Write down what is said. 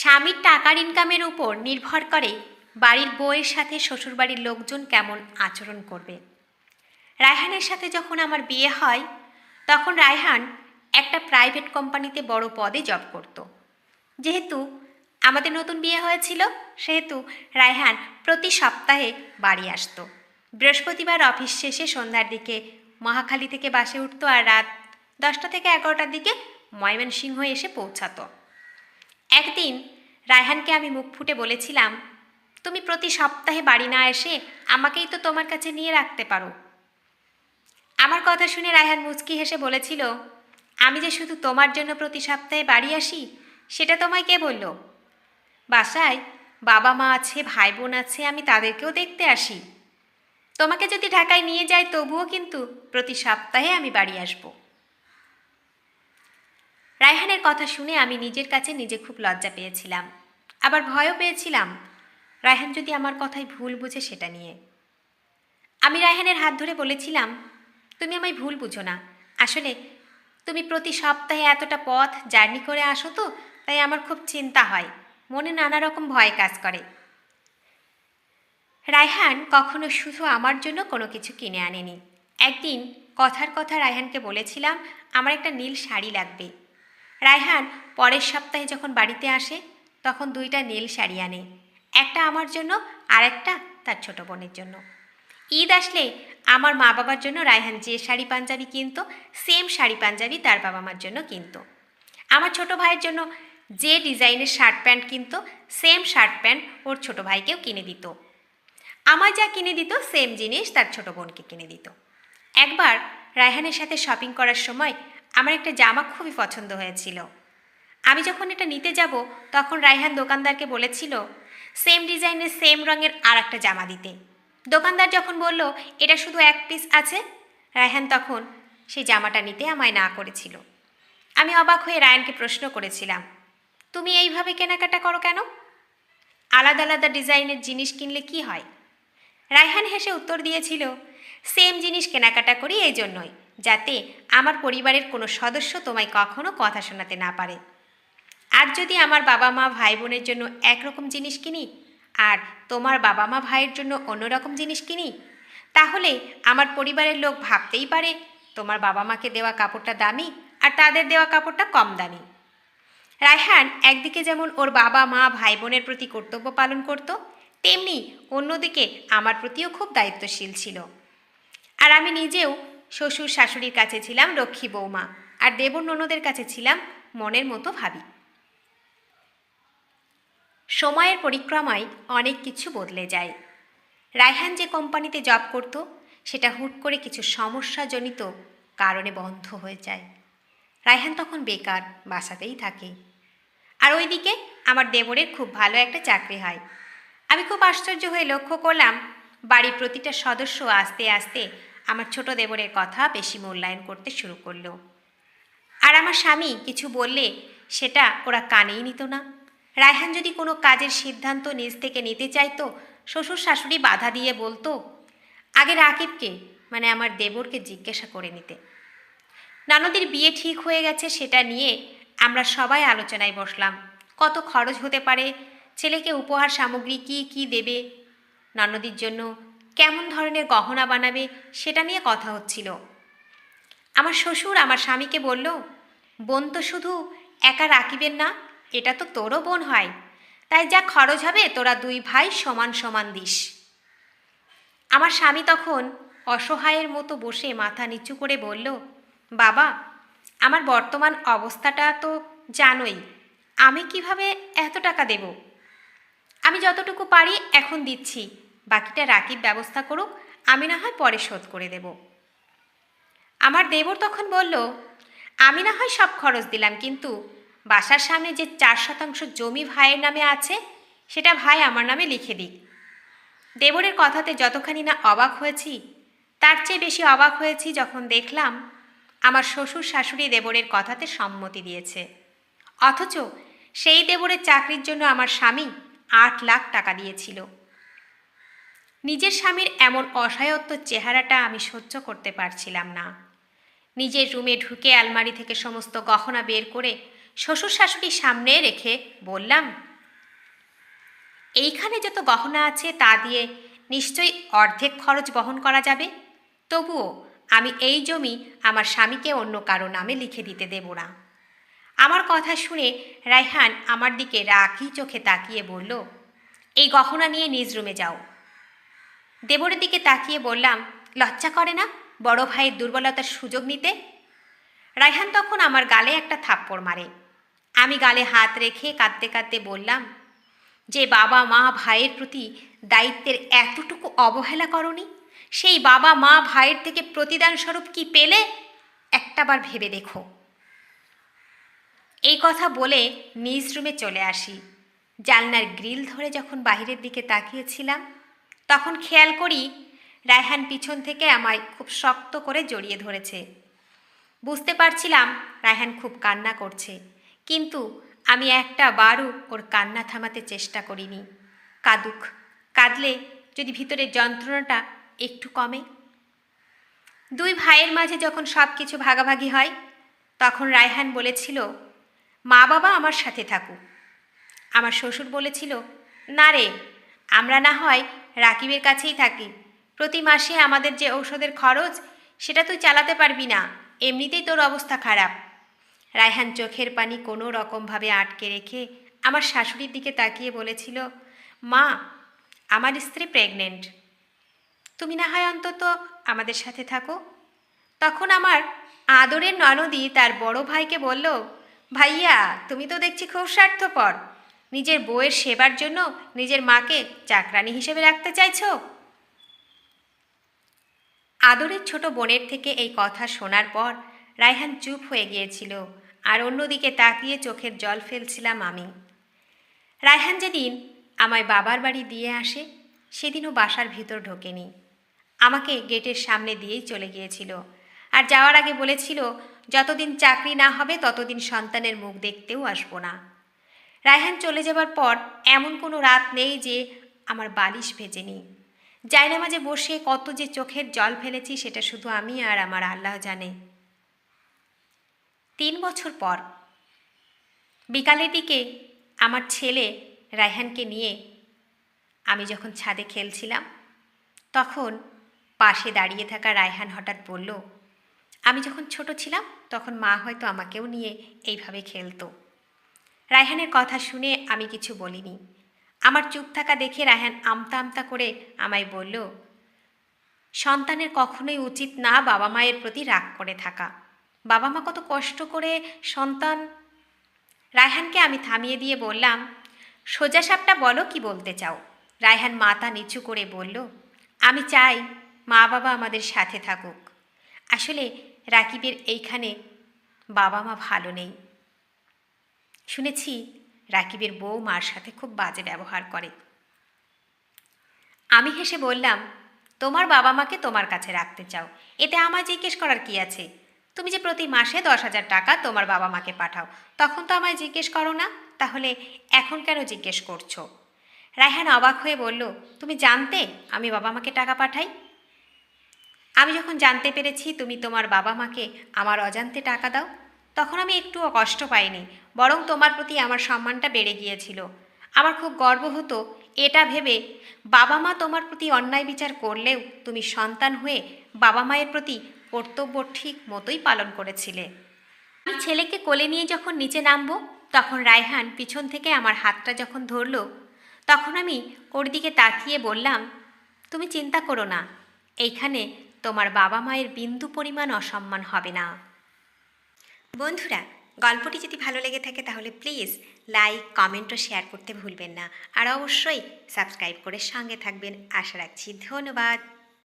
স্বামীর টাকার ইনকামের উপর নির্ভর করে বাড়ির বউয়ের সাথে শ্বশুরবাড়ির লোকজন কেমন আচরণ করবে। রায়হানের সাথে যখন আমার বিয়ে হয়, তখন রায়হান একটা প্রাইভেট কোম্পানিতে বড় পদে জব করত। যেহেতু আমাদের নতুন বিয়ে হয়েছিল, সেহেতু রায়হান প্রতি সপ্তাহে বাড়ি আসতো। বৃহস্পতিবার অফিস শেষে সন্ধ্যার দিকে মহাখালী থেকে বাসে উঠতো আর রাত দশটা থেকে এগারোটার দিকে ময়মনসিংহ এসে পৌঁছাতো। একদিন রায়হানকে আমি মুখ ফুটে বলেছিলাম, তুমি প্রতি সপ্তাহে বাড়ি না এসে আমাকেই তো তোমার কাছে নিয়ে রাখতে পারো। আমার কথা শুনে রায়হান মুচকি হেসে বলেছিল, আমি যে শুধু তোমার জন্য প্রতি সপ্তাহে বাড়ি আসি, সেটা তোমায় কে বলল? বাসায় বাবা মা আছে ভাই বোন আছে, আমি তাদেরকেও দেখতে আসি। তোমাকে যদি ঢাকায় নিয়ে যাই তবুও কিন্তু প্রতি সপ্তাহে আমি বাড়ি আসব। রায়হানের কথা শুনে আমি নিজের কাছে নিজে খুব লজ্জা পেয়েছিলাম। আবার ভয়ও পেয়েছিলাম। রায়হান যদি আমার কথায় ভুল বুঝে সেটা নিয়ে। আমি রায়হানের হাত ধরে বলেছিলাম, তুমি আমায় ভুল বুঝো না। আসলে তুমি প্রতি সপ্তাহে এতটা পথ জার্নি করে আসো তো, তাই আমার খুব চিন্তা হয়। মনে নানা রকম ভয় কাজ করে। রায়হান কখনো শুধু আমার জন্য কোনো কিছু কিনে আনেনি। একদিন কথার কথা রায়হানকে বলেছিলাম, আমার একটা নীল শাড়ি লাগবে। রায়হান পরের সপ্তাহে যখন বাড়িতে আসে, তখন দুইটা নীল শাড়ি আনে। একটা আমার জন্য আর একটা তার ছোট বোনের জন্য। ঈদ আসলে আমার মা বাবার জন্য রায়হান যে শাড়ি পাঞ্জাবি কিনত, সেম শাড়ি পাঞ্জাবি তার বাবা মার জন্য কিনতো। আমার ছোট ভাইয়ের জন্য যে ডিজাইনের শার্ট প্যান্ট কিনতো, সেম শার্ট প্যান্ট ওর ছোট ভাইকেও কিনে দিত। আমার যা কিনে দিত, সেম জিনিস তার ছোট বোনকে কিনে দিত। একবার রায়হানের সাথে শপিং করার সময় আমার একটা জামা খুবই পছন্দ হয়েছিল। আমি যখন এটা নিতে যাব, তখন রায়হান দোকানদারকে বলেছিল সেম ডিজাইনের সেম রঙের আর একটা জামা দিতে। দোকানদার যখন বলল, এটা শুধু এক পিস আছে? রায়হান তখন সেই জামাটা নিতে আমায় না করেছিল। আমি অবাক হয়ে রায়হানকে প্রশ্ন করেছিলাম, তুমি এইভাবে কেনাকাটা করো কেন? আলাদা আলাদা ডিজাইনের জিনিস কিনলে কি হয়? রায়হান হেসে উত্তর দিয়েছিল সেম জিনিস কেনাকাটা করি এই জন্যই। যাতে আমার পরিবারের কোনো সদস্য তোমায় কখনো কথা শোনাতে না পারে। আর যদি আমার বাবা মা ভাই বোনের জন্য একরকম জিনিস কিনি আর তোমার বাবা মা ভাইয়ের জন্য অন্যরকম জিনিস কিনি, তাহলে আমার পরিবারের লোক ভাবতেই পারে তোমার বাবা মাকে দেওয়া কাপড়টা দামি আর তাদের দেওয়া কাপড়টা কম দামি। রায়হান একদিকে যেমন ওর বাবা মা ভাই বোনের প্রতি কর্তব্য পালন করত, তেমনি অন্যদিকে আমার প্রতিও খুব দায়িত্বশীল ছিল। আর আমি নিজেও শ্বশুর শাশুড়ির কাছে ছিলাম লক্ষ্মী বৌমা, আর দেবর ননদের কাছে ছিলাম মনের মতো ভাবি। সময়ের পরিক্রমায় অনেক কিছু বদলে যায়। রায়হান যে কোম্পানিতে জব করত, সেটা হুট করে কিছু সমস্যাজনিত কারণে বন্ধ হয়ে যায়। রায়হান তখন বেকার, বাসাতেই থাকে। আর ওইদিকে আমার দেবরের খুব ভালো একটা চাকরি হয়। আমি খুব আশ্চর্য হয়ে লক্ষ্য করলাম, বাড়ির প্রতিটা সদস্য আস্তে আস্তে আমার ছোট দেবরের কথা বেশি মূল্যায়ন করতে শুরু করল। আর আমার স্বামী কিছু বললে সেটা ওরা কানেই নিত না। রায়হান যদি কোনো কাজের সিদ্ধান্ত নিজ থেকে নিতে চাইতো, শ্বশুর শাশুড়ি বাধা দিয়ে বলতো, আগে রাকিবকে মানে আমার দেবরকে জিজ্ঞাসা করে নিতে। নানদির বিয়ে ঠিক হয়ে গেছে সেটা নিয়ে আমরা সবাই আলোচনায় বসলাম। কত খরচ হতে পারে? ছেলেকে উপহার সামগ্রী কি কি দেবে? ননদির জন্য কেমন ধরনের গহনা বানাবে সেটা নিয়ে কথা হচ্ছিল। আমার শ্বশুর আমার স্বামীকে বলল, বোন তো শুধু একা রাখিবেন না, এটা তো তোরও বোন হয়। তাই যা খরচ হবে তোরা দুই ভাই সমান সমান দিস। আমার স্বামী তখন অসহায়ের মতো বসে মাথা নিচু করে বলল, বাবা, আমার বর্তমান অবস্থাটা তো জানোই, আমি কীভাবে এত টাকা দেব? আমি যতটুকু পারি এখন দিচ্ছি। বাকিটা রাকিব ব্যবস্থা করুক, আমি না হয় পরে শোধ করে দেব। আমার দেবর তখন বলল, আমি না হয় সব খরচ দিলাম, কিন্তু বাসার সামনে যে চার শতাংশ জমি ভাইয়ের নামে আছে, সেটা ভাই আমার নামে লিখে দিক। দেবরের কথাতে যতখানি না অবাক হয়েছি, তার চেয়ে বেশি অবাক হয়েছি যখন দেখলাম, আমার শ্বশুর শাশুড়ি দেবরের কথাতে সম্মতি দিয়েছে। অথচ সেই দেবরের চাকরির জন্য আমার স্বামী আট লাখ টাকা দিয়েছিল। নিজের স্বামীর এমন অসহায়ত্ব চেহারাটা আমি সহ্য করতে পারছিলাম না। নিজের রুমে ঢুকে আলমারি থেকে সমস্ত গহনা বের করে শ্বশুর শাশুড়ির সামনে রেখে বললাম, এইখানে যত গহনা আছে তা দিয়ে নিশ্চয়ই অর্ধেক খরচ বহন করা যাবে। তবুও আমি এই জমি আমার স্বামীকে অন্য কারও নামে লিখে দিতে দেব না। আমার কথা শুনে রায়হান আমার দিকে রাখি চোখে তাকিয়ে বলল, এই গহনা নিয়ে নিজ রুমে যাও। দেবরের দিকে তাকিয়ে বললাম, লজ্জা করে না বড় ভাইয়ের দুর্বলতার সুযোগ নিতে? রায়হান তখন আমার গালে একটা থাপ্পড় মারে। আমি গালে হাত রেখে কাঁদতে কাঁদতে বললাম, যে বাবা মা ভাইয়ের প্রতি দায়িত্বের এতটুকু অবহেলা করনি? সেই বাবা মা ভাইয়ের থেকে প্রতিদান স্বরূপ কি পেলে? একটাবার ভেবে দেখো। এই কথা বলে নিজ রুমে চলে আসি। জানলার গ্রিল ধরে যখন বাহিরের দিকে তাকিয়েছিলাম তখন খেয়াল করি রায়হান পিছন থেকে আমায় খুব শক্ত করে জড়িয়ে ধরেছে। বুঝতে পারছিলাম রায়হান খুব কান্না করছে, কিন্তু আমি একটা বারও ওর কান্না থামাতে চেষ্টা করিনি। কাদুক, কাঁদলে যদি ভিতরের যন্ত্রণাটা একটু কমে। দুই ভাইয়ের মাঝে যখন সব কিছু ভাগাভাগি হয়, তখন রায়হান বলেছিল, মা বাবা আমার সাথে থাকুক। আমার শ্বশুর বলেছিল, না রে, আমরা না হয় রাকিবের কাছেই থাকি। প্রতি মাসে আমাদের যে ঔষধের খরচ, সেটা তুই চালাতে পারবি না। এমনিতেই তোর অবস্থা খারাপ। রায়হান চোখের পানি কোনো রকমভাবে আটকে রেখে আমার শাশুড়ির দিকে তাকিয়ে বলেছিল, মা, আমার স্ত্রী প্রেগনেন্ট তুমি না হয় অন্তত আমাদের সাথে থাকো। তখন আমার আদরের ননদি তার বড় ভাইকে বলল, ভাইয়া, তুমি তো দেখছি খুব স্বার্থপর। নিজের বউয়ের সেবার জন্য নিজের মাকে চাকরানি হিসেবে রাখতে চাইছ? আদরের ছোট বোনের থেকে এই কথা শোনার পর রায়হান চুপ হয়ে গিয়েছিল আর অন্যদিকে তাকিয়ে চোখের জল ফেলছিলাম আমি। রায়হান যেদিন আমায় বাবার বাড়ি দিয়ে আসে, সেদিনও বাসার ভিতর ঢোকেনি। আমাকে গেটের সামনে দিয়েই চলে গিয়েছিল আর যাওয়ার আগে বলেছিল, যতদিন চাকরি না হবে, ততদিন সন্তানের মুখ দেখতেও আসব না। রায়হান চলে যাবার পর এমন কোনো রাত নেই যে আমার বালিশ ভেজেনি। জায়নামাজে বসে কত যে চোখের জল ফেলেছি সেটা শুধু আমি আর আমার আল্লাহ জানে। তিন বছর পর বিকালের দিকে আমার ছেলে রায়হানকে নিয়ে আমি যখন ছাদে খেলছিলাম, তখন পাশে দাঁড়িয়ে থাকা রায়হান হঠাৎ বলল, আমি যখন ছোট ছিলাম, তখন মা হয়তো আমাকেও নিয়ে এইভাবে খেলতো। রায়হানের কথা শুনে আমি কিছু বলিনি। আমার চুপ থাকা দেখে রায়হান আমতা আমতা করে আমায় বলল, সন্তানের কখনোই উচিত না বাবা মায়ের প্রতি রাগ করে থাকা। বাবা মা কত কষ্ট করে সন্তান রায়হানকে আমি থামিয়ে দিয়ে বললাম, সোজা সাপটা বলো কি বলতে চাও? রায়হান মাথা নিচু করে বলল, আমি চাই মা বাবা আমাদের সাথে থাকুক। আসলে রাকিবের এইখানে বাবা মা ভালো নেই। শুনেছি রাকিবের বউ মার সাথে খুব বাজে ব্যবহার করে। আমি হেসে বললাম, তোমার বাবা মাকে তোমার কাছে রাখতে চাও। এতে আমার জিজ্ঞেস করার কি আছে? তুমি যে প্রতি মাসে দশ হাজার টাকা তোমার বাবা মাকে পাঠাও, তখন তো আমায় জিজ্ঞেস করো না? তাহলে এখন কেন জিজ্ঞেস করছ? রায়হান অবাক হয়ে বলল, তুমি জানতে আমি বাবা মাকে টাকা পাঠাই? আমি যখন জানতে পেরেছি তুমি তোমার বাবা মাকে আমার অজান্তে টাকা দাও, তখন আমি একটুও কষ্ট পাইনি। বরং তোমার প্রতি আমার সম্মানটা বেড়ে গিয়েছিল। আমার খুব গর্ব হতো এটা ভেবে বাবা মা তোমার প্রতি অন্যায় বিচার করলেও তুমি সন্তান হয়ে বাবা মায়ের প্রতি কর্তব্য ঠিক মতোই পালন করেছিলে। আমি ছেলেকে কোলে নিয়ে যখন নিচে নামবো, তখন রায়হান পিছন থেকে আমার হাতটা যখন ধরলো, তখন আমি ওর দিকে তাকিয়ে বললাম, তুমি চিন্তা করো না, এইখানে তোমার বাবা মায়ের বিন্দু পরিমাণ অসম্মান হবে না। বন্ধুরা গল্পটি যদি ভালো লেগে থাকে তাহলে প্লিজ লাইক, কমেন্ট ও শেয়ার করতে ভুলবেন না। আর অবশ্যই সাবস্ক্রাইব করে সঙ্গে থাকবেন। আশা রাখছি ধন্যবাদ।